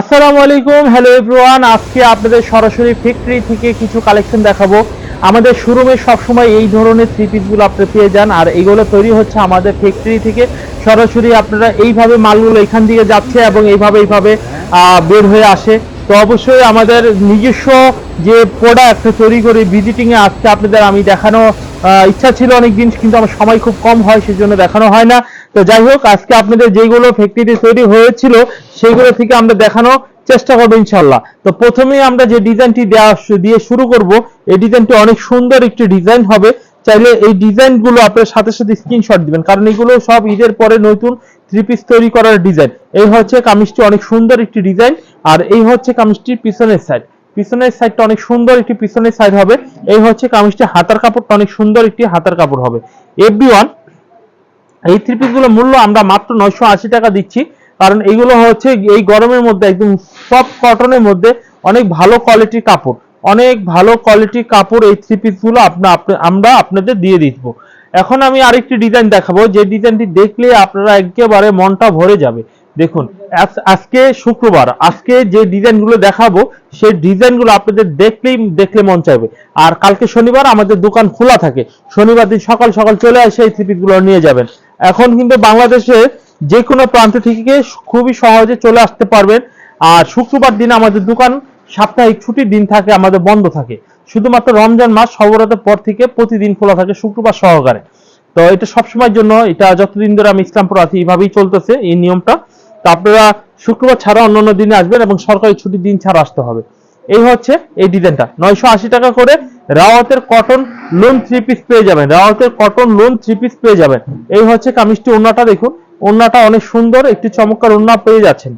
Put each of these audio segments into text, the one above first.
আসসালামু আলাইকুম hello everyone আজকে আপনাদের সরাসরি ফ্যাক্টরি থেকে কিছু কালেকশন দেখাবো। আমাদের শোরুমে সবসময় এই ধরনের থ্রি পিসগুলো আপনারা পেয়ে যান, আর এগুলো তৈরি হচ্ছে আমাদের ফ্যাক্টরি থেকে। সরাসরি আপনারা এইভাবে মালগুলো এখান দিয়ে যাচ্ছে এবং এইভাবে এইভাবে বের হয়ে আসে। তো অবশ্যই আমাদের নিজস্ব যে প্রোডাক্ট তৈরি করে ভিজিটিংয়ে আজকে আপনাদের আমি দেখানো ইচ্ছা ছিল অনেক দিন কিন্তু আমার সময় খুব কম হয়, সেজন্য দেখানো হয় না। তো যাই হোক, আজকে আপনাদের যেগুলো ফ্যাক্টরিতে তৈরি হয়েছিল, সেগুলো থেকে আমরা দেখানো চেষ্টা করব ইনশাল্লাহ। তো প্রথমেই আমরা যে ডিজাইনটি দেওয়া দিয়ে শুরু করব, এই ডিজাইনটি অনেক সুন্দর একটি ডিজাইন হবে। চাইলে এই ডিজাইনগুলো আপনার সাথে সাথে স্ক্রিনশট দিবেন, কারণ এগুলো সব ঈদের পরে নতুন থ্রি পিস তৈরি করার ডিজাইন এই হচ্ছে কামিজটি অনেক সুন্দর একটি ডিজাইন আর এই হচ্ছে কামিজটির পিছনের সাইড পিছনের সাইডটা অনেক সুন্দর একটি পিছনের সাইড হবে। এই হচ্ছে কামিজটি হাতার কাপড়টা অনেক সুন্দর একটি হাতার কাপড় হবে। এভরি এই থ্রি পিসগুলো মূল্য আমরা মাত্র নয়শো আশি টাকা দিচ্ছি। কারণ এইগুলো হচ্ছে এই গরমের মধ্যে একদম সফট কটনের মধ্যে অনেক ভালো কোয়ালিটির কাপড়। অনেক ভালো কোয়ালিটির কাপড় এই থ্রি পিসগুলো আপনা আমরা আপনাদের দিয়ে দিব। এখন আমি আরেকটি ডিজাইন দেখাবো। যে ডিজাইনটি দেখলে আপনারা একেবারে মনটা ভরে যাবে। দেখুন আজকে শুক্রবার, আজকে যে ডিজাইনগুলো দেখাবো, সেই ডিজাইনগুলো আপনাদের দেখলেই, দেখলে মন চাইবে। আর কালকে শনিবার আমাদের দোকান খোলা থাকে। শনিবার দিন সকাল সকাল চলে আসে এই থ্রি গুলো নিয়ে যাবেন। এখন কিন্তু বাংলাদেশে যে কোনো প্রান্ত থেকে খুবই সহজে চলে আসতে পারবেন। আর শুক্রবার দিন আমাদের দোকান, সাপ্তাহিক ছুটির দিন থাকে, আমাদের বন্ধ থাকে। শুধুমাত্র রমজান মাস সবরাতের পর থেকে প্রতিদিন খোলা থাকে শুক্রবার সহকারে। তো এটা সবসময়ের জন্য, এটা যতদিন ধরে আমি ইসলামপুর আছি এইভাবেই চলতেছে এই নিয়মটা। তো আপনারা শুক্রবার ছাড়া অন্যান্য দিনে আসবেন এবং সরকারি ছুটির দিন ছাড়া আসতে হবে। এই হচ্ছে এই ডিজাইনটা নয়শো আশি টাকা করে রাওয়াতের কটন লোন থ্রি পিস পেয়ে যাবেন। রাওয়াতের কটন লোন থ্রি পিস পেয়ে যাবেন। এই হচ্ছে কামিজটি, ওন্নাটা দেখুন। ওন্নাটা অনেক সুন্দর, একটি চমৎকার ওন্না পেয়ে যাচ্ছেন।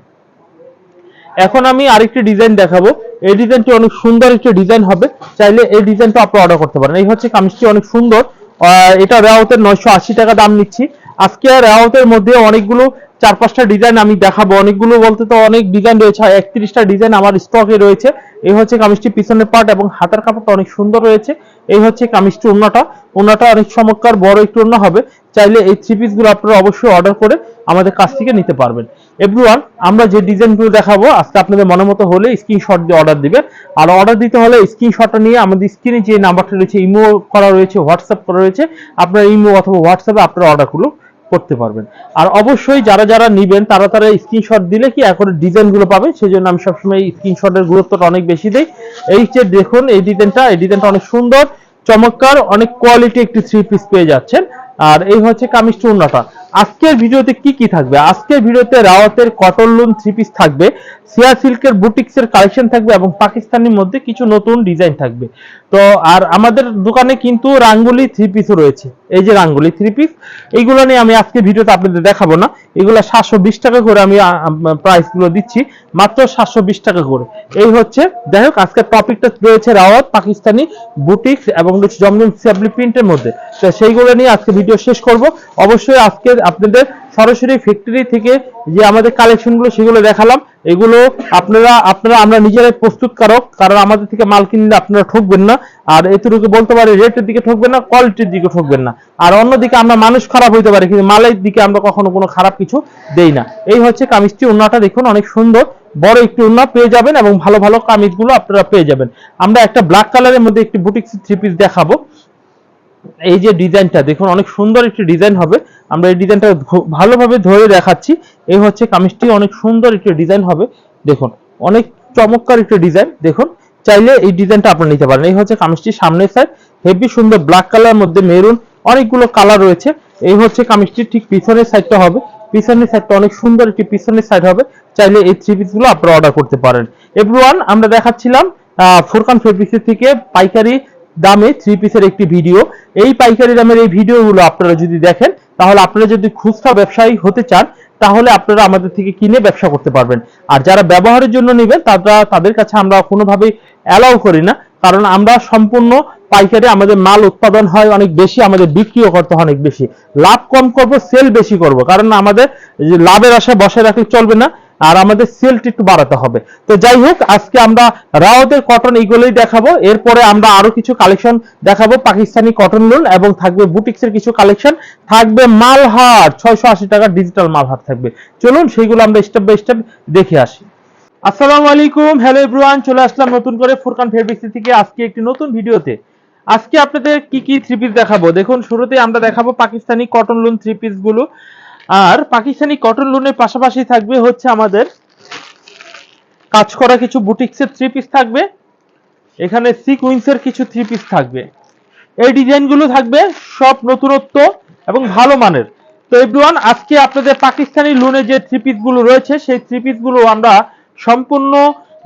এখন আমি আরেকটি ডিজাইন দেখাবো। এই ডিজাইনটি অনেক সুন্দর একটি ডিজাইন হবে। চাইলে এই ডিজাইনটা আপনি অর্ডার করতে পারেন। এই হচ্ছে কামিজটি, অনেক সুন্দর। এটা রেওয়াতের নয়শো আশি টাকা দাম নিচ্ছি। আজকে রাওয়াতের মধ্যে অনেকগুলো চার পাঁচটা ডিজাইন আমি দেখাবো। অনেকগুলো বলতে তো অনেক ডিজাইন রয়েছে। একত্রিশটা ডিজাইন আমার স্টকে রয়েছে। এই হচ্ছে কামিজটি পিছনের পার্ট এবং হাতার কাপড়টা অনেক সুন্দর রয়েছে। এই হচ্ছে কামিজটি ওন্নাটা ওন্নাটা অনেক চমৎকার, বড় একটু ওন্না হবে। চাইলে এই থ্রি পিসগুলো আপনারা অবশ্যই অর্ডার করে আমাদের কাছ থেকে নিতে পারবেন। এভরিওয়ান আমরা যে ডিজাইনগুলো দেখাবো, আজকে আপনাদের মনের মতো হলে স্ক্রিনশট দিয়ে অর্ডার দিবেন। আর অর্ডার দিতে হলে স্ক্রিনশটটা নিয়ে আমাদের স্ক্রিনে যে নাম্বারটা রয়েছে ইমো করা রয়েছে হোয়াটসঅ্যাপ করা রয়েছে, আপনার ইমো অথবা হোয়াটসঅ্যাপে আপনারা অর্ডারগুলো করতে পারবেন। আর অবশ্যই যারা যারা নিবেন, তারা তারা স্ক্রিনশট দিলে কি এখন ডিজাইনগুলো পাবে সেই জন্য আমি সবসময় স্ক্রিনশটের গুরুত্বটা অনেক বেশি দেই। এই যে দেখুন, এই ডিজাইনটা এই ডিজাইনটা অনেক সুন্দর, চমৎকার, অনেক কোয়ালিটি একটি থ্রি পিস পেয়ে যাচ্ছেন। আর এই হচ্ছে কামিজ চূর্ণাটা আজকের ভিডিওতে কি কি থাকবে? আজকের ভিডিওতে রাওয়াতের কটন লুন থ্রি পিস থাকবে সিয়া সিল্কের বুটিক্স এর কালেকশন থাকবে এবং পাকিস্তানের মধ্যে কিছু নতুন ডিজাইন থাকবে। তো, আর আমাদের দোকানে কিন্তু রাঙ্গুলি থ্রি পিসও রয়েছে। এই যে রাঙ্গুলি থ্রি পিস এইগুলো নিয়ে আমি আজকে ভিডিওতে আপনাদের দেখাবো না। এগুলো সাতশো বিশ টাকা করে আমি প্রাইসগুলো দিচ্ছি, মাত্র সাতশো বিশ টাকা করে। এই হচ্ছে, যাই হোক, আজকের টপিকটা রয়েছে রাওয়াত, পাকিস্তানি বুটিক্স এবং জমজম সিয়াবলি প্রিন্টের মধ্যে। তো সেইগুলো নিয়ে আজকে ভিডিও শেষ করব। অবশ্যই আজকে আপনাদের সরাসরি ফ্যাক্টরি থেকে যে আমাদের কালেকশনগুলো, সেগুলো দেখালাম। এগুলো আপনারা আপনারা, আমরা নিজেরাই প্রস্তুতকারক কারণ আমাদের থেকে মাল কিনলে আপনারা ঠকবেন না। আর এতটুকু বলতে পারি রেটের দিকে ঠকবেন না কোয়ালিটির দিকে ঠকবেন না। আর অন্যদিকে আমরা মানুষ খারাপ হইতে পারি, কিন্তু মালের দিকে আমরা কখনো কোনো খারাপ কিছু দেই না। এই হচ্ছে কামিজটি ওন্নাটা দেখুন, অনেক সুন্দর। বড় একটি ওন্না পেয়ে যাবেন এবং ভালো ভালো কামিজগুলো আপনারা পেয়ে যাবেন। আমরা একটা ব্ল্যাক কালারের মধ্যে একটি বুটিক্স থ্রি পিস দেখাবো। এই যে ডিজাইনটা, দেখুন অনেক সুন্দর একটি ডিজাইন হবে। আমরা এই ডিজাইনটা ভালোভাবে ধরে দেখাচ্ছি। এই হচ্ছে কামিজটি, অনেক সুন্দর একটি ডিজাইন হবে। দেখুন, অনেক চমৎকার একটি ডিজাইন। দেখুন, চাইলে এই ডিজাইনটা আপনারা নিতে পারেন। এই হচ্ছে কামিজটি সামনের সাইড হেভি সুন্দর ব্ল্যাক কালার মধ্যে মেরুন অনেকগুলো কালার রয়েছে। এই হচ্ছে কামিজটি ঠিক পিছনের সাইডটা হবে। পিছনের সাইডটা অনেক সুন্দর একটি পিছনের সাইড হবে। চাইলে এই থ্রি পিসগুলো আপনারা অর্ডার করতে পারেন। এভরিওয়ান আমরা দেখাচ্ছিলাম ফুরকান ফেব্রিক্সের থেকে পাইকারি দামে থ্রি পিসের একটি ভিডিও এই পাইকারি দামের এই ভিডিওগুলো আপনারা যদি দেখেন, তাহলে আপনারা যদি খুচরা ব্যবসায়ী হতে চান, তাহলে আপনারা আমাদের থেকে কিনে ব্যবসা করতে পারবেন। আর যারা ব্যবহারের জন্য নেবেন, তারা, তাদের কাছে আমরা কোনোভাবেই অ্যালাউ করি না। কারণ আমরা সম্পূর্ণ পাইকারি আমাদের মাল উৎপাদন হয় অনেক বেশি, আমাদের বিক্রিও করতে হয় অনেক বেশি। লাভ কম করব সেল বেশি করব। কারণ আমাদের লাভের আশা বসায় রাখলে চলবে না। আর আমাদের সেলটি একটু বাড়াতে হবে। তো যাই হোক, আজকে আমরা রাওদের কটন এইগুলোই দেখাবো। এরপরে আমরা আরও কিছু কালেকশন দেখাবো, পাকিস্তানি কটন লোন এবং থাকবে বুটিক্সের কিছু কালেকশন থাকবে মালহার, ছয়শো আশি টাকার ডিজিটাল মালহার থাকবে। চলুন সেইগুলো আমরা স্টেপ বাই স্টেপ দেখে আসি। আসসালামু আলাইকুম। হ্যালো এভরিওয়ান চলে আসলাম নতুন করে ফুরকান ফেব্রিক্স থেকে আজকে একটি নতুন ভিডিওতে। আজকে আপনাদের কি কি থ্রি পিস দেখাবো? দেখুন শুরুতে আমরা দেখাবো পাকিস্তানি কটন লোন থ্রি পিসগুলো। আর পাকিস্তানি কটন লোনের পাশাপাশি থাকবে হচ্ছে আমাদের কাজ করা কিছু বুটিক্সের থ্রি পিস থাকবে। এখানে সিকুইন্সের কিছু থ্রি পিস থাকবে। এই ডিজাইনগুলো থাকবে সব নতুনত্ব এবং ভালো মানের। তো এভরিওয়ান আজকে আপনাদের পাকিস্তানি লোনে যে থ্রি পিসগুলো রয়েছে, সেই থ্রি পিসগুলো আমরা সম্পূর্ণ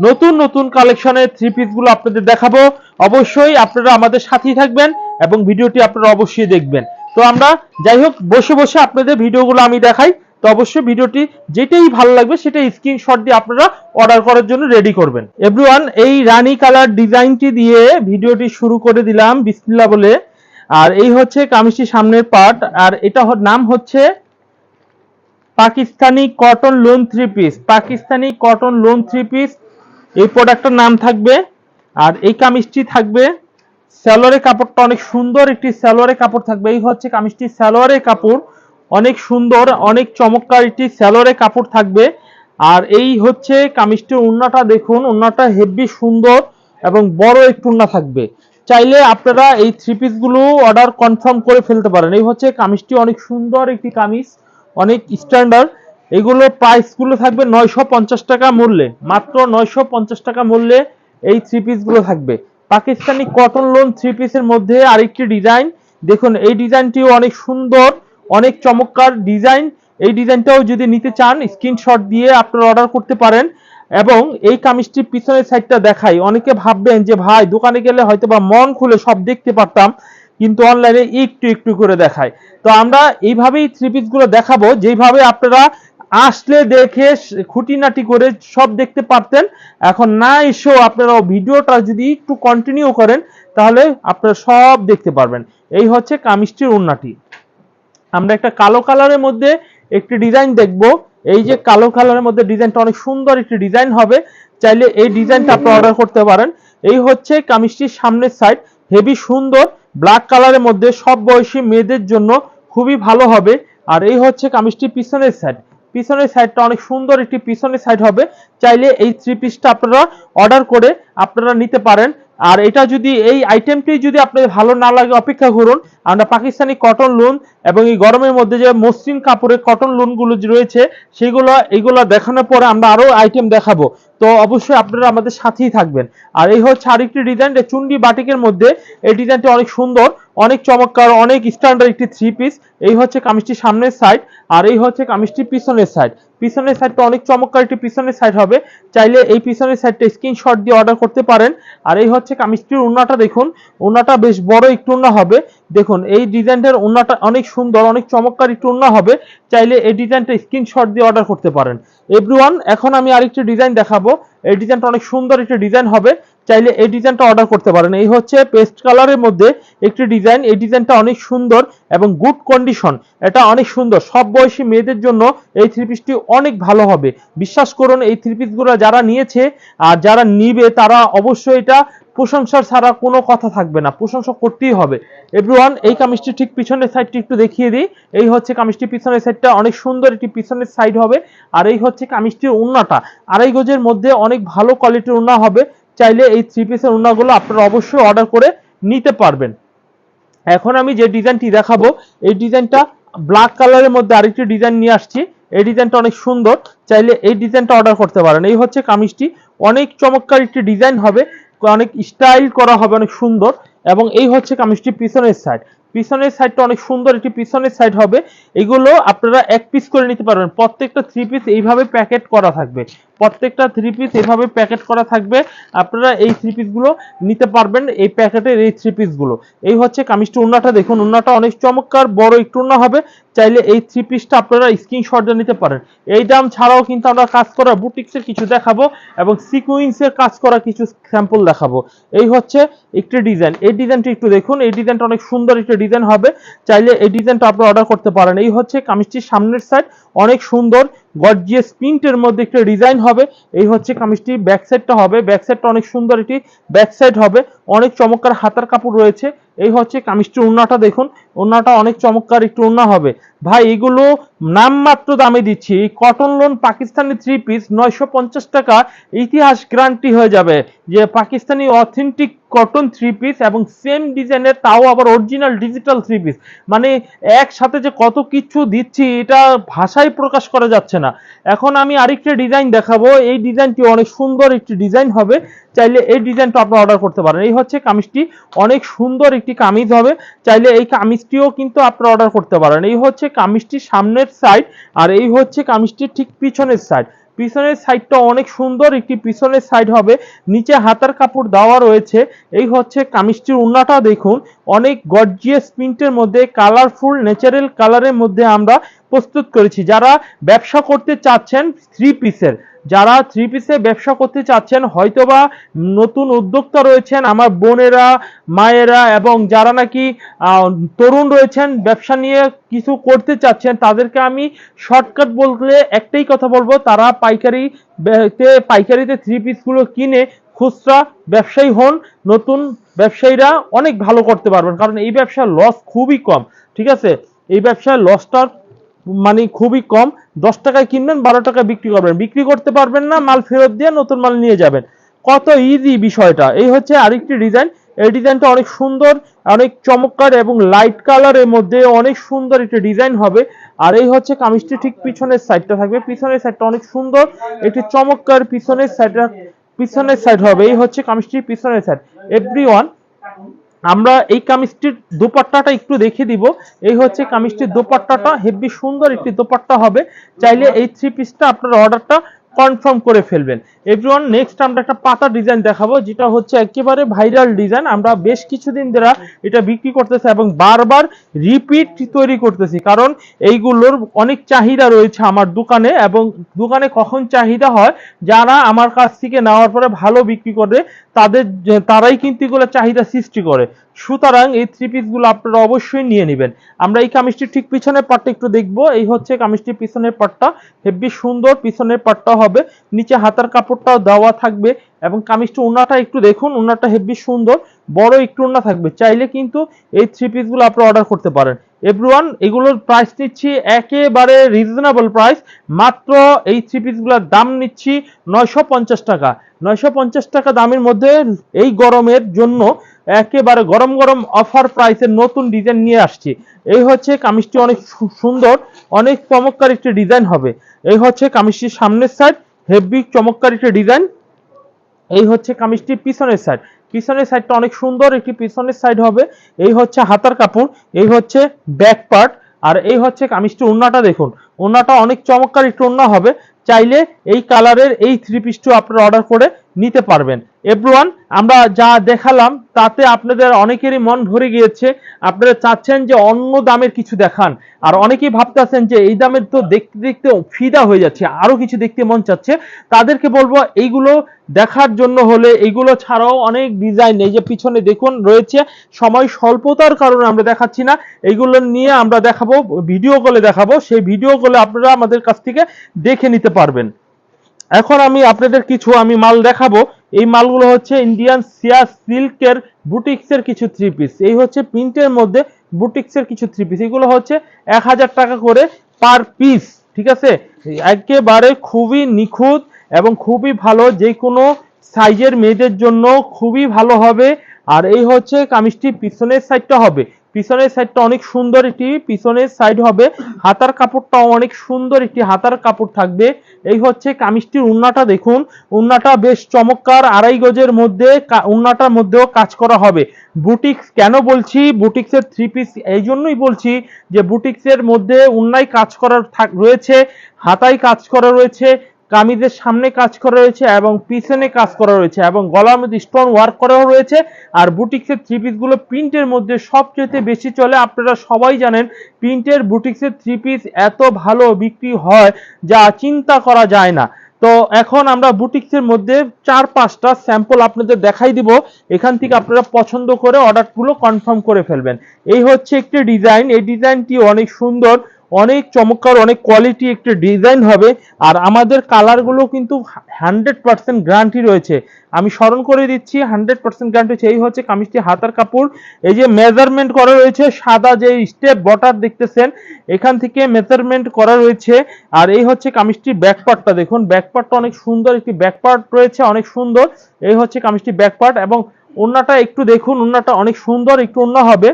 নতুন নতুন কালেকশনের থ্রি পিসগুলো আপনাদের দেখাবো। অবশ্যই আপনারা আমাদের সাথেই থাকবেন এবং ভিডিওটি আপনারা অবশ্যই দেখবেন। তো আমরা যাই হোক, বসে বসে আপনাদের ভিডিওগুলো আমি দেখাই। তো অবশ্যই ভিডিওটি যেটাই ভালো লাগবে, সেটাই স্ক্রিনশট দিয়ে আপনারা অর্ডার করার জন্য রেডি করবেন। এভরিওয়ান এই রানী কালার ডিজাইনটি দিয়ে ভিডিওটি শুরু করে দিলাম, বিসমিল্লাহ বলে। আর এই হচ্ছে কামিজটি সামনের পার্ট আর এটা নাম হচ্ছে Pakistani cotton lawn three piece Pakistani cotton lawn three piece এই প্রোডাক্টটার নাম থাকবে, আর এই কামিজটি থাকবে স্যালোয়ারের কাপড়টা অনেক সুন্দর, একটি স্যালোয়ারের কাপড় থাকবে। এই হচ্ছে কামিজটি স্যালোয়ারের কাপড়। অনেক সুন্দর, অনেক চমৎকার একটি স্যালোয়ারের কাপড় থাকবে। আর এই হচ্ছে কামিজটির উন্নাটা, দেখুন, উন্নাটা হেভি সুন্দর এবং বড় একটু উন্না থাকবে। চাইলে আপনারা এই থ্রি পিসগুলো অর্ডার কনফার্ম করে ফেলতে পারেন। এই হচ্ছে কামিজটি, অনেক সুন্দর একটি কামিজ, অনেক স্ট্যান্ডার্ড এগুলো প্রাইসগুলো থাকবে নয়শো পঞ্চাশ টাকা মূল্যে। মাত্র নয়শো পঞ্চাশ টাকা মূল্যে এই থ্রি পিসগুলো থাকবে। পাকিস্তানি কটন লোন থ্রি পিসের মধ্যে আরেকটি ডিজাইন দেখুন, এই ডিজাইনটিও অনেক সুন্দর, অনেক চমৎকার ডিজাইন এই ডিজাইনটাও যদি নিতে চান স্ক্রিনশট দিয়ে আপনারা অর্ডার করতে পারেন। এবং এই কামিজটির পিছনের সাইডটা দেখাই। অনেকে ভাববেন যে, ভাই, দোকানে গেলে হয়তো বা মন খুলে সব দেখতে পারতাম, কিন্তু অনলাইনে একটু একটু করে দেখায়। তো আমরা এইভাবেই থ্রি পিসগুলো দেখাবো। যেইভাবে আপনারা আসলে দেখে খুঁটিনাটি করে সব দেখতে পারতেন। এখন না এসেও আপনারা ভিডিওটা যদি একটু কন্টিনিউ করেন তাহলে আপনারা সব দেখতে পারবেন। এই হচ্ছে কামিজটির উন্নাটি আমরা একটা কালো কালারের মধ্যে একটি ডিজাইন দেখব। এই যে কালো কালারের মধ্যে ডিজাইনটা অনেক সুন্দর একটি ডিজাইন হবে। চাইলে এই ডিজাইনটা আপনি অর্ডার করতে পারেন। এই হচ্ছে কামিজটির সামনের সাইড হেভি সুন্দর ব্ল্যাক কালারের মধ্যে সব বয়সী মেয়েদের জন্য খুবই ভালো হবে। আর এই হচ্ছে কামিজটির পিছনের সাইড পিছনের সাইডটা অনেক সুন্দর একটি পিছনের সাইড হবে। চাইলে এই থ্রি পিসটা আপনারা অর্ডার করে আপনারা নিতে পারেন। আর এটা যদি এই আইটেমটি যদি আপনাদের ভালো না লাগে, অপেক্ষা করুন। আমরা পাকিস্তানি কটন লোন এবং এই গরমের মধ্যে যে মসৃণ কাপড়ের কটন লোনগুলো রয়েছে, সেগুলো এইগুলো দেখানোর পরে আমরা আরও আইটেম দেখাবো। তো অবশ্যই আপনারা আমাদের সাথেই থাকবেন। আর এই হচ্ছে আরেকটি ডিজাইন চুন্ডি বাটিকের মধ্যে এই ডিজাইনটি অনেক সুন্দর, অনেক চমৎকার, অনেক স্ট্যান্ডার্ড একটি থ্রি পিস এই হচ্ছে কামিজটি সামনের সাইড আর এই হচ্ছে কামিজটি পিছনের সাইড পিছনের সাইডটা অনেক চমৎকার একটি পিছনের সাইড হবে। চাইলে এই পিছনের সাইডটা স্ক্রিনশট দিয়ে অর্ডার করতে পারেন। আর এই হচ্ছে কামিজটির উন্নাটা দেখুন। উন্নাটা বেশ বড় একটু উন্না হবে। দেখুন, এই ডিজাইনটার উন্নাটা অনেক সুন্দর, অনেক চমৎকার একটু উন্না হবে। চাইলে এই ডিজাইনটা স্ক্রিনশট দিয়ে অর্ডার করতে পারেন। এভরিওয়ান এখন আমি আরেকটি ডিজাইন দেখাবো। এই ডিজাইনটা অনেক সুন্দর একটি ডিজাইন হবে। চাইলে এই ডিজাইনটা অর্ডার করতে পারেন। এই হচ্ছে পেস্ট কালারের মধ্যে একটি ডিজাইন। এই ডিজাইনটা অনেক সুন্দর এবং গুড কন্ডিশন এটা অনেক সুন্দর। সব বয়সী মেয়েদের জন্য এই থ্রি পিসটি অনেক ভালো হবে। বিশ্বাস করুন, এই থ্রি পিসগুলো যারা নিয়েছে আর যারা নিবে, তারা অবশ্যই এটা প্রশংসা ছাড়া কোনো কথা থাকবে না। প্রশংসা করতেই হবে। এভরিওয়ান এই কামিজটি ঠিক পিছনের সাইডটি একটু দেখিয়ে দিই। এই হচ্ছে কামিজটি পিছনের সাইডটা অনেক সুন্দর একটি পিছনের সাইড হবে। আর এই হচ্ছে কামিজটির উন্নাটা আড়াই গজের মধ্যে অনেক ভালো কোয়ালিটির উন্না হবে। চাইলে এই থ্রি পিসের উন্নাগুলো আপনারা অবশ্যই অর্ডার করে নিতে পারবেন। এখন আমি যে ডিজাইনটি দেখাবো, এই ডিজাইনটা ব্ল্যাক কালারের মধ্যে আরেকটি ডিজাইন নিয়ে আসছি। এই ডিজাইনটা অনেক সুন্দর, চাইলে এই ডিজাইনটা অর্ডার করতে পারেন। এই হচ্ছে কামিজটি। অনেক চমৎকার একটি ডিজাইন হবে, অনেক স্টাইল করা হবে, অনেক সুন্দর। এবং এই হচ্ছে কামিজটি পিছনের সাইড পিছনের সাইডটা অনেক সুন্দর, একটি পিছনের সাইড হবে। এগুলো আপনারা এক পিস করে নিতে পারবেন। প্রত্যেকটা থ্রি পিস এইভাবে প্যাকেট করা থাকবে। প্রত্যেকটা থ্রি পিস এইভাবে প্যাকেট করা থাকবে। আপনারা এই থ্রি পিসগুলো নিতে পারবেন, এই প্যাকেটের এই থ্রি পিসগুলো এই হচ্ছে কামিজটি উন্নাটা। দেখুন, উন্নাটা অনেক চমৎকার, বড় একটু উন্না হবে। চাইলে এই থ্রি পিসটা আপনারা স্ক্রিনশট নিতে পারেন। এই দাম ছাড়াও কিন্তু আমরা কাজ করা বুটিক্সের কিছু দেখাবো এবং সিকুইন্সের কাজ করা কিছু স্যাম্পল দেখাবো। এই হচ্ছে একটি ডিজাইন এই ডিজাইনটি একটু দেখুন। এই ডিজাইনটা অনেক সুন্দর একটি ডিজাইন হবে, চাইলে এই ডিজাইনটা আপনারা অর্ডার করতে পারেন। এই হচ্ছে কামিজটির সামনের সাইড অনেক সুন্দর গর্জিয়াস প্রিন্টের মধ্যে একটা ডিজাইন হবে। এই হচ্ছে কামিজটি ব্যাক সাইডটা হবে। ব্যাক সাইডটা অনেক সুন্দর একটি ব্যাক সাইড হবে। অনেক চমৎকার হাতার কাপড় রয়েছে। এই হচ্ছে কামিজটির উন্নাটা দেখুন। উন্নাটা অনেক চমৎকার একটু উন্না হবে। ভাই, এগুলো নামমাত্র দামে দিচ্ছি। Cotton lawn Pakistani three piece নয়শো পঞ্চাশ টাকা ইতিহাস গ্রান্টি হয়ে যাবে। যে Pakistani authentic cotton three piece এবং সেম ডিজাইনের তাও আবার অরিজিনাল ডিজিটাল থ্রি পিস মানে একসাথে যে কত কিছু দিচ্ছি, এটা ভাষায় প্রকাশ করা যাচ্ছে না। এখন আমি আরেকটা ডিজাইন দেখাবো। এই ডিজাইনটি অনেক সুন্দর একটি ডিজাইন হবে। চাইলে এই ডিজাইনটা আপনারা অর্ডার করতে পারেন। এই হচ্ছে কামিজটি। অনেক সুন্দর একটি কামিজ হবে। চাইলে এই কামিজটিও কিন্তু আপনারা অর্ডার করতে পারেন। এই হচ্ছে কামিজটির সামনের সাইড আর এই হচ্ছে কামিজটির ঠিক পিছনের সাইড পিছনের সাইডটা অনেক সুন্দর, একটি পিছনের সাইড হবে। নিচে হাতার কাপড় দেওয়া রয়েছে। এই হচ্ছে কামিজটির উন্নাটা দেখুন। অনেক গর্জিয়াস প্রিন্টের মধ্যে কালারফুল ন্যাচারাল কালারের মধ্যে আমরা প্রস্তুত করেছি। যারা ব্যবসা করতে চাচ্ছেন থ্রি পিসের যারা থ্রি পিসে ব্যবসা করতে চাচ্ছেন, হয়তোবা নতুন উদ্যোক্তা রয়েছেন আমার বোনেরা, মায়েরা এবং যারা নাকি তরুণ রয়েছেন, ব্যবসা নিয়ে কিছু করতে চাচ্ছেন, তাদেরকে আমি শর্টকাট বলতে একটাই কথা বলব, তারা পাইকারিতে পাইকারিতে থ্রি পিসগুলো কিনে খুচরা ব্যবসায়ী হন, নতুন ব্যবসায়ীরা অনেক ভালো করতে পারবেন, কারণ এই ব্যবসার লস খুবই কম, ঠিক আছে? এই ব্যবসার লসটার মানে খুবই কম দশ টাকায় কিনবেন, বারো টাকায় বিক্রি করবেন। বিক্রি করতে পারবেন না, মাল ফেরত দিয়ে নতুন মাল নিয়ে যাবেন। কত ইজি বিষয়টা। এই হচ্ছে আরেকটি ডিজাইন এই ডিজাইনটা অনেক সুন্দর, অনেক চমৎকার এবং লাইট কালারের মধ্যে অনেক সুন্দর একটি ডিজাইন হবে। আর এই হচ্ছে কামিজটি ঠিক পিছনের সাইডটা থাকবে। পিছনের সাইডটা অনেক সুন্দর, একটি চমৎকার পিছনের সাইডটা পিছনের সাইড হবে। এই হচ্ছে কামিজটির পিছনের সাইড এভরি আমরা এই কামিজটির দোপাট্টাটা একটু দেখে দিব। এই হচ্ছে কামিজটির দোপাট্টাটা, হেভি সুন্দর একটি দোপাট্টা হবে। চাইলে এই থ্রি পিসটা আপনার অর্ডারটা কনফার্ম করে ফেলবেন। এভরিওয়ান নেক্সট আমরা একটা পাতা ডিজাইন দেখাবো, যেটা হচ্ছে একেবারে ভাইরাল ডিজাইন আমরা বেশ কিছুদিন ধরে এটা বিক্রি করতেছি এবং বারবার রিপিট তৈরি করতেছি। কারণ এইগুলোর অনেক চাহিদা রয়েছে আমার দোকানে এবং দোকানে কখন চাহিদা হয়, যারা আমার কাছ থেকে নেওয়ার পরে ভালো বিক্রি করে, তাদের তারাই কিন্তু এগুলো চাহিদা সৃষ্টি করে। সুতরাং এই থ্রি পিসগুলো আপনারা অবশ্যই নিয়ে নেবেন। আমরা এই কামিজটির ঠিক পিছনের পাটটা একটু দেখব। এই হচ্ছে কামিজটির পিছনের পাটটা। হেভি সুন্দর পিছনের পাটটা হবে। নিচে হাতার কাপড়টাও দেওয়া থাকবে এবং কামিজটি উন্নাটা একটু দেখুন উন্নাটা হেভি সুন্দর। বড় একটু উন্না থাকবে। চাইলে কিন্তু এই থ্রি পিসগুলো আপনারা অর্ডার করতে পারেন। এভরিওয়ান, এগুলোর প্রাইস নিচ্ছি একেবারে রিজনেবল প্রাইস মাত্র এই থ্রি পিসগুলোর দাম নিচ্ছি নয়শো পঞ্চাশ টাকা। নয়শো পঞ্চাশ টাকা দামের মধ্যে এই গরমের জন্য একেবারে গরম গরম অফার প্রাইসের নতুন ডিজাইন নিয়ে আসছি। এই হচ্ছে কামিজটি অনেক সুন্দর, অনেক চমৎকার একটি ডিজাইন হবে। এই হচ্ছে কামিজটির সামনের সাইড হেভি চমৎকার একটি ডিজাইন এই হচ্ছে কামিজটির পিছনের সাইড পিছনের সাইডটা অনেক সুন্দর একটি পিছনের সাইড হবে। এই হচ্ছে হাতার কাপড়, এই হচ্ছে ব্যাক পার্ট আর এই হচ্ছে কামিজটির ওন্নাটা দেখুন। ওন্নাটা অনেক চমৎকার একটু ওন্না হবে। চাইলে এই কালারের এই থ্রি পিসটিও আপনারা অর্ডার করে নিতে পারবেন। এভরিওয়ান আমরা যা দেখালাম, তাতে আপনাদের অনেকেরই মন ভরে গিয়েছে। আপনারা চাচ্ছেন যে অন্য দামের কিছু দেখান। আর অনেকেই ভাবতেছেন যে এই দামের তো দেখতে দেখতে ফিদা হয়ে যাচ্ছে আরও কিছু দেখতে মন চাচ্ছে। তাদেরকে বলব, এইগুলো দেখার জন্য হলে, এইগুলো ছাড়াও অনেক ডিজাইন এই যে পিছনে দেখুন, রয়েছে। সময় স্বল্পতার কারণে আমরা দেখাচ্ছি না। এইগুলো নিয়ে আমরা দেখাবো ভিডিও কলে দেখাবো। সেই ভিডিও কলে আপনারা আমাদের কাছ থেকে দেখে নিতে পারবেন। এখন আমি আপনাদের কিছু, আমি মাল দেখাবো। এই মালগুলো হচ্ছে ইন্ডিয়ান সিয়া সিল্কের বুটিক্সের কিছু থ্রি পিস এই হচ্ছে প্রিন্টের মধ্যে বুটিক্সের কিছু থ্রি পিস এগুলো হচ্ছে এক হাজার টাকা করে পার পিস ঠিক আছে? একেবারে খুবই নিখুঁত এবং খুবই ভালো, যে কোনো সাইজের মেয়েদের জন্য খুবই ভালো হবে। আর এই হচ্ছে কামিজটি পিছনের সাইডটা হবে। পিছনের সাইডটা অনেক সুন্দর একটি, পিছনের সাইড হবে। হাতার কাপড়টাও অনেক সুন্দর একটি হাতার কাপড় থাকবে। এই হচ্ছে কামিজটির উন্নাটা দেখুন। উন্নাটা বেশ চমৎকার, আড়াই গজের মধ্যে উন্নাটার মধ্যেও কাজ করা হবে। বুটিক্স কেন বলছি? বুটিক্সের থ্রি পিস এই জন্যই বলছি যে বুটিক্সের মধ্যে উন্নায় কাজ করার রয়েছে, হাতায় কাজ করা রয়েছে কামিজের সামনে কাজ করা রয়েছে এবং পিছনে কাজ করা রয়েছে এবং গলার মধ্যে স্টোন ওয়ার্ক করাও রয়েছে। আর বুটিক্সের থ্রি পিসগুলো প্রিন্টের মধ্যে সবচেয়ে বেশি চলে। আপনারা সবাই জানেন প্রিন্টের বুটিক্সের থ্রি পিস এত ভালো বিক্রি হয় যা চিন্তা করা যায় না। তো এখন আমরা বুটিক্সের মধ্যে চার পাঁচটা স্যাম্পল আপনাদের দেখাই দিব। এখান থেকে আপনারা পছন্দ করে অর্ডারগুলো কনফার্ম করে ফেলবেন। এই হচ্ছে একটি ডিজাইন এই ডিজাইনটি অনেক সুন্দর। অনেক চমৎকার, অনেক কোয়ালিটি একটি ডিজাইন হবে। আর আমাদের কালারগুলো কিন্তু হান্ড্রেড পার্সেন্ট গ্যারান্টি রয়েছে। আমি স্মরণ করে দিচ্ছি হান্ড্রেড পার্সেন্ট গ্যারান্টি এই হচ্ছে কামিজটি হাতার কাপড়। এই যে মেজারমেন্ট করা রয়েছে, সাদা যে স্টেপ বটার দেখতেছেন, এখান থেকে মেজারমেন্ট করা রয়েছে। আর এই হচ্ছে কামিজটির ব্যাকপার্টটা দেখুন। ব্যাকপার্টটা অনেক সুন্দর, একটি ব্যাকপার্ট রয়েছে, অনেক সুন্দর। এই হচ্ছে কামিজটি ব্যাকপার্ট এবং ওন্নাটা একটু দেখুন ওন্নাটা অনেক সুন্দর, একটু ওন্না হবে।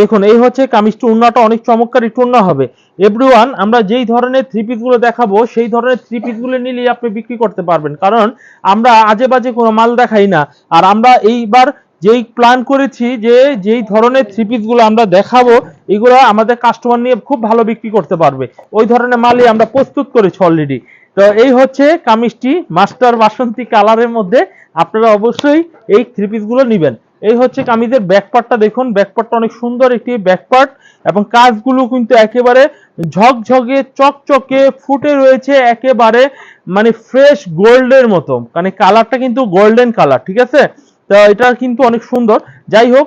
দেখুন, এই হচ্ছে কামিজটি উন্নাটা অনেক চমৎকার একটু হবে। এভরিওয়ান আমরা যেই ধরনের থ্রি পিসগুলো দেখাবো, সেই ধরনের থ্রি পিসগুলো নিলেই আপনি বিক্রি করতে পারবেন। কারণ আমরা আজে বাজে কোনো মাল দেখাই না। আর আমরা এইবার যেই প্ল্যান করেছি যে যেই ধরনের থ্রি পিসগুলো আমরা দেখাবো, এগুলো আমাদের কাস্টমার নিয়ে খুব ভালো বিক্রি করতে পারবে। ওই ধরনের মালই আমরা প্রস্তুত করেছি অলরেডি তো এই হচ্ছে কামিজটি, মাস্টার বাসন্তী কালারের মধ্যে। আপনারা অবশ্যই এই থ্রি পিসগুলো নেবেন। এই হচ্ছে কামিজের ব্যাকপার্টটা দেখুন। ব্যাকপার্টটা অনেক সুন্দর একটি ব্যাকপার্ট এবং কাজগুলো কিন্তু একেবারে ঝকঝকে, চকচকে, ফুটে রয়েছে একেবারে মানে ফ্রেশ গোল্ডের মতো। মানে কালারটা কিন্তু গোল্ডেন কালার ঠিক আছে? তো এটা কিন্তু অনেক সুন্দর। যাই হোক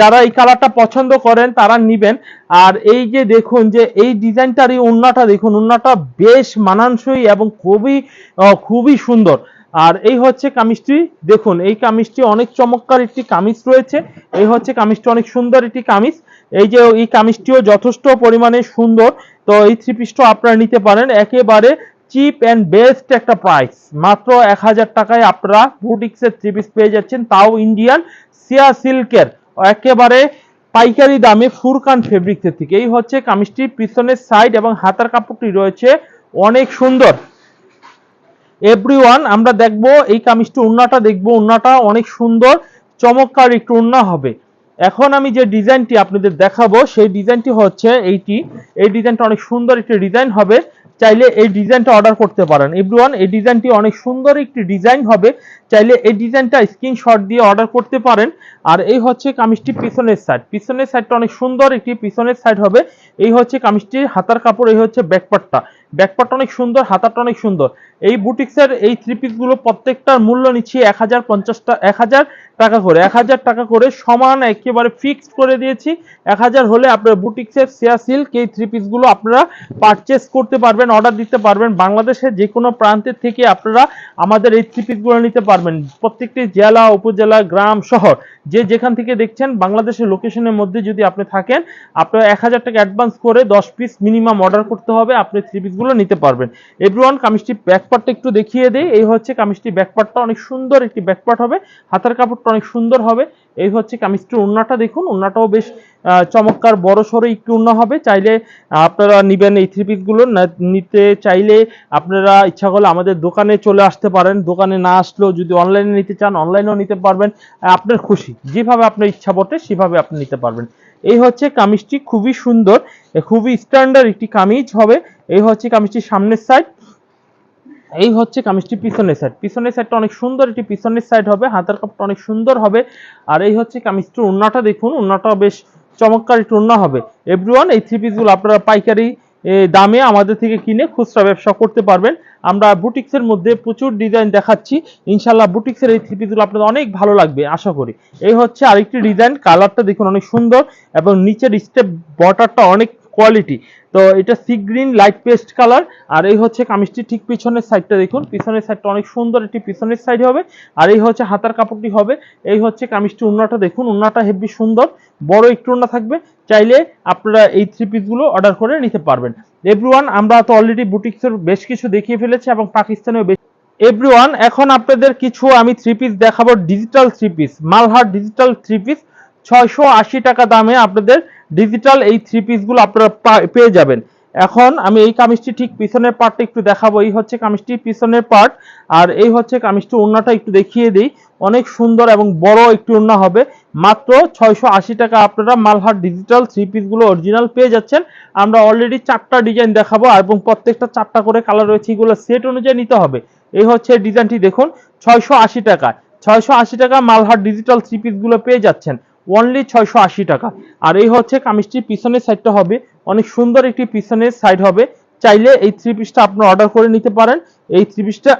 যারা এই কালারটা পছন্দ করেন, তারা নিবেন। আর এই যে দেখুন যে এই ডিজাইনটার এই উন্নাটা দেখুন উন্নাটা বেশ মানানসই এবং খুবই খুবই সুন্দর। আর এই হচ্ছে কামিজটি। দেখুন, এই কামিজটি অনেক চমৎকার একটি কামিজ রয়েছে। এই হচ্ছে কামিজটি, অনেক সুন্দর একটি কামিজ। এই যে এই কামিজটিও যথেষ্ট পরিমাণে সুন্দর। তো এই থ্রি পিসটা আপনারা নিতে পারেন। একেবারে চিপ অ্যান্ড বেস্ট একটা প্রাইস মাত্র এক হাজার টাকায় আপনারা বুটিক্সের থ্রি পিস পেয়ে যাচ্ছেন। তাও ইন্ডিয়ান সিয়া সিল্কের একেবারে পাইকারি দামে ফুরকান ফেব্রিক্সের থেকে। এই হচ্ছে কামিজটির পিছনের সাইড এবং হাতার কাপড়টি রয়েছে অনেক সুন্দর। এভরিওয়ান আমরা দেখব, এই কামিজটি উন্নাটা দেখব, উন্নাটা অনেক সুন্দর, চমৎকার একটু উন্না হবে। এখন আমি যে ডিজাইনটি আপনাদের দেখাবো, সেই ডিজাইনটি হচ্ছে এইটি। এই ডিজাইনটা অনেক সুন্দর একটি ডিজাইন হবে, চাইলে এই ডিজাইনটা অর্ডার করতে পারেন। এভরিওয়ান এই ডিজাইনটি অনেক সুন্দর একটি ডিজাইন হবে, চাইলে এই ডিজাইনটা স্ক্রিনশট দিয়ে অর্ডার করতে পারেন। আর এই হচ্ছে কামিজটি পিছনের সাইড পিছনের সাইডটা অনেক সুন্দর একটি, পিছনের সাইড হবে। এই হচ্ছে কামিজটির হাতার কাপড়, এই হচ্ছে ব্যাকপার্টটা ব্যাকপার্টটা অনেক সুন্দর, হাতারটা অনেক সুন্দর। এই বুটিক্সের এই থ্রি পিসগুলো প্রত্যেকটার মূল্য নিচ্ছি এক হাজার পঞ্চাশটা এক হাজার টাকা করে। এক হাজার টাকা করে সমান একেবারে ফিক্সড করে দিয়েছি। এক হাজার হলে আপনার বুটিক্সের সিয়া সিল্ক এই থ্রি পিসগুলো আপনারা পারচেস করতে পারবেন অর্ডার দিতে পারবেন। বাংলাদেশের যে কোনো প্রান্তের থেকে আপনারা আমাদের এই থ্রি পিসগুলো নিতে পারবেন। প্রত্যেকটি জেলা, উপজেলা, গ্রাম, শহর, যে যেখান থেকে দেখছেন বাংলাদেশের লোকেশনের মধ্যে যদি আপনি থাকেন, আপনার এক হাজার টাকা অ্যাডভান্স করে দশ পিস মিনিমাম অর্ডার করতে হবে। আপনি থ্রি পিসগুলো নিতে পারবেন। এভরিওয়ান কামিজটি ব্যাকপার্টটা একটু দেখিয়ে দেই। এই হচ্ছে কামিজটি ব্যাকপার্টটা অনেক সুন্দর একটি ব্যাকপার্ট হবে। হাতার কাপড়টা অনেক সুন্দর হবে। এই হচ্ছে কামিজটির উন্নাটা দেখুন। উন্নাটাও বেশ চমৎকার বড় সড়ো একটু উন্না হবে। চাইলে আপনারা নিবেন এই থ্রি পিসগুলো নিতে চাইলে আপনারা ইচ্ছা করলে আমাদের দোকানে চলে আসতে পারেন। দোকানে না আসলেও যদি অনলাইনে নিতে চান অনলাইনেও নিতে পারবেন। আপনার খুশি। যেভাবে আপনার ইচ্ছা বটে, সেভাবে আপনি নিতে পারবেন। এই হচ্ছে কামিজটি খুবই সুন্দর। খুবই স্ট্যান্ডার্ড একটি কামিজ হবে। এই হচ্ছে কামিজটির সামনের সাইড এই হচ্ছে কামিজটি পিছনের সাইড পিছনের সাইডটা অনেক সুন্দর, এটি পিছনের সাইড হবে, হাতের কাপটা অনেক সুন্দর হবে। আর এই হচ্ছে কামিজটির উন্নাটা দেখুন উন্নাটা বেশ চমৎকার একটু উন্না হবে। এভরিওয়ান এই থ্রি পিসগুলো আপনারা পাইকারি দামে আমাদের থেকে কিনে খুচরা ব্যবসা করতে পারবেন। আমরা বুটিক্সের মধ্যে প্রচুর ডিজাইন দেখাচ্ছি। ইনশাল্লাহ বুটিক্সের এই থ্রি পিসগুলো আপনাদের অনেক ভালো লাগবে, আশা করি। এই হচ্ছে আরেকটি ডিজাইন কালারটা দেখুন অনেক সুন্দর এবং নিচের স্টেপ বর্ডারটা অনেক কোয়ালিটি তো এটা sea green light paste colour আর এই হচ্ছে কামিজটি ঠিক পিছনের সাইডটা দেখুন। পিছনের সাইডটা অনেক সুন্দর একটি পিছনের সাইড হবে, আর এই হচ্ছে হাতার কাপড়টি হবে। এই হচ্ছে কামিজটি উন্নাটা দেখুন, উন্নাটা হেভি সুন্দর। বড় একটু উন্না থাকবে, চাইলে আপনারা এই থ্রি পিসগুলো অর্ডার করে নিতে পারবেন। এভরিওয়ান আমরা তো অলরেডি বুটিক্সের বেশ কিছু দেখিয়ে ফেলেছি এবং পাকিস্তানেও বেশ এভরিওয়ান এখন আপনাদের কিছু আমি থ্রি পিস দেখাবো digital three piece Malhar digital three piece ছয়শো আশি টাকা দামে আপনাদের ডিজিটাল এই থ্রি পিসগুলো আপনারা পেয়ে যাবেন। এখন আমি এই কামিজটি ঠিক পিছনের পার্টটা একটু দেখাবো। এই হচ্ছে কামিজটি পিছনের পার্ট আর এই হচ্ছে কামিজটি ওড়নাটা একটু দেখিয়ে দিই। অনেক সুন্দর এবং বড় একটু ওড়না হবে। মাত্র ছয়শো আশি টাকা আপনারা মালহার ডিজিটাল থ্রি পিসগুলো অরিজিনাল পেয়ে যাচ্ছেন। আমরা অলরেডি চারটা ডিজাইন দেখাবো এবং প্রত্যেকটা চারটা করে কালার রয়েছে, এগুলো সেট অনুযায়ী নিতে হবে। এই হচ্ছে ডিজাইনটি দেখুন, ছয়শো আশি টাকা। ছয়শো আশি টাকা মালহার ডিজিটাল থ্রি পিসগুলো পেয়ে যাচ্ছেন। অনলি ছয়শো আশি টাকা। আর এই হচ্ছে কামিজটির পিছনের সাইডটা হবে, অনেক সুন্দর একটি পিছনের সাইড হবে। চাইলে এই থ্রি পিসটা আপনারা অর্ডার করে নিতে পারেন। এই থ্রি পিসটা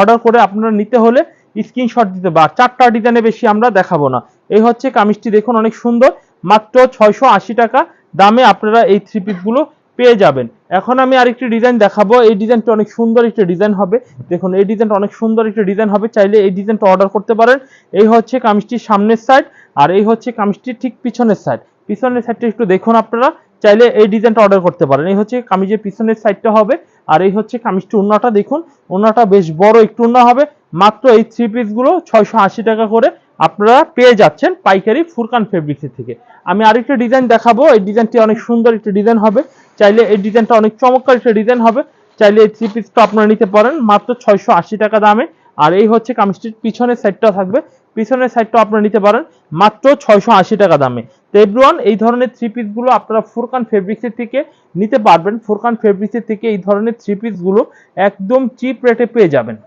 অর্ডার করে আপনারা নিতে হলে স্ক্রিনশট দিতে বা চারটা ডিজাইনে বেশি আমরা দেখাবো না। এই হচ্ছে কামিজটি, দেখুন অনেক সুন্দর। মাত্র ছয়শো আশি টাকা দামে আপনারা এই থ্রি পিসগুলো পেয়ে যাবেন। এখন আমি আরেকটি ডিজাইন দেখাবো। এই ডিজাইনটা অনেক সুন্দর একটি ডিজাইন হবে। দেখুন, এই ডিজাইনটা অনেক সুন্দর একটি ডিজাইন হবে। চাইলে এই ডিজাইনটা অর্ডার করতে পারেন। এই হচ্ছে কামিজটির সামনের সাইড আর এই হচ্ছে কামিজটির ঠিক পিছনের সাইড পিছনের সাইডটা একটু দেখুন আপনারা, চাইলে এই ডিজাইনটা অর্ডার করতে পারেন। এই হচ্ছে কামিজের পিছনের সাইডটা হবে, আর এই হচ্ছে কামিজটি উন্নাটা দেখুন। উন্নাটা বেশ বড় একটু উন্না হবে, মাত্র এই থ্রি পিসগুলো ছয়শো আশি টাকা করে আপনারা পেয়ে যাচ্ছেন পাইকারি ফুরকান ফেব্রিক্সের থেকে। আমি আরেকটা ডিজাইন দেখাবো, এই ডিজাইনটি অনেক সুন্দর একটা ডিজাইন হবে। চাইলে এই ডিজাইনটা অনেক চমৎকার একটা ডিজাইন হবে। চাইলে এই থ্রি পিসটা আপনারা নিতে পারেন, মাত্র ছয়শো আশি টাকা দামে। আর এই হচ্ছে কামিজটির পিছনের সাইডটা থাকবে পিছনের সাইডটা আপনারা নিতে পারেন, মাত্র ছয়শো আশি টাকা দামে। তো এভরিওয়ান এই ধরনের থ্রি পিসগুলো আপনারা ফুরকান ফেব্রিক্সের থেকে নিতে পারবেন। ফুরকান ফেব্রিক্সের থেকে এই ধরনের থ্রি পিসগুলো একদম চিপ রেটে পেয়ে যাবেন।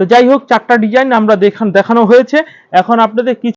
তো যাই হোক, চারটা ডিজাইন আমরা দেখান দেখানো হয়েছে। এখন আপনাদের কিছু